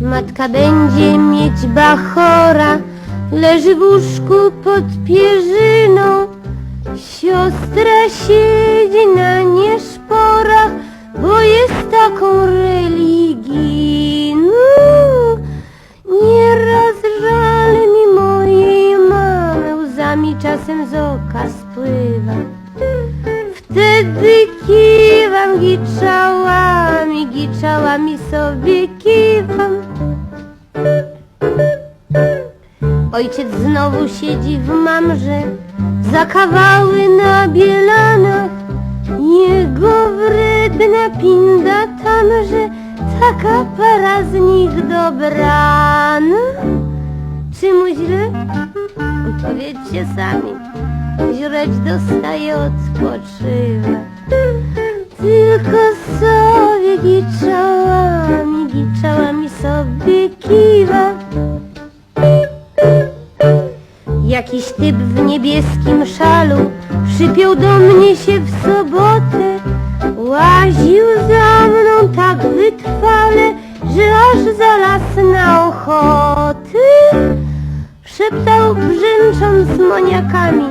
Matka będzie mieć bachora, leży w łóżku pod pierzyną. Siostra siedzi na nieszporach, bo jest taką religijną. Nieraz żal mi mojej mamy, łzami czasem z oka spływa. Wtedy kiwam giczałami sobie kiwam. Ojciec znowu siedzi w mamrze, za kawały na bielanach. Jego wredna pinda tamże, taka para z nich dobrana. Czy mu źle? Powiedzcie sami. Źreć dostaje, odpoczywa. Tylko sobie giczałami, giczałami sobie kiwa. Jakiś typ w niebieskim szalu przypiął do mnie się w sobotę. Łaził za mną tak wytrwale, że aż zaraz na ochoty. Szeptał brzęcząc moniakami.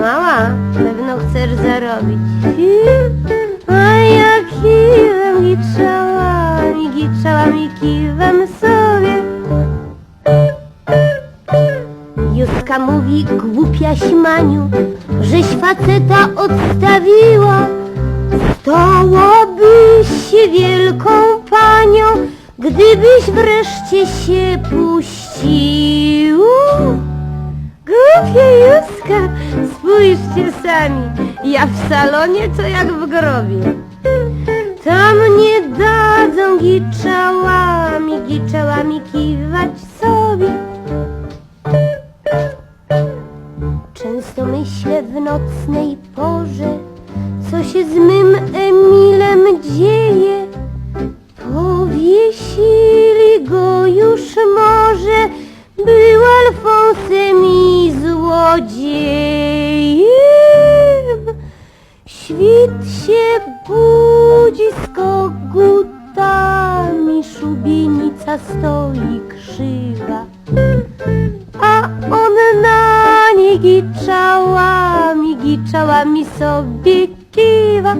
Mała, pewno chcesz zarobić. Giczałami, giczałami, kiwam sobie. Juska mówi, głupia śmaniu, żeś faceta odstawiła. Stałabyś się wielką panią, gdybyś wreszcie się puścił. Głupia Juska, spójrzcie sami, ja w salonie to jak w grobie. Tam nie dadzą giczałami, giczałami kiwać sobie. Często myślę w nocnej porze, co się z mym Emilem dzieje. Powiesili go już może, był Alfonsem i złodziejem. Świt się budzi stoi krzywa. A on na nie giczałami, giczałami sobie kiwa.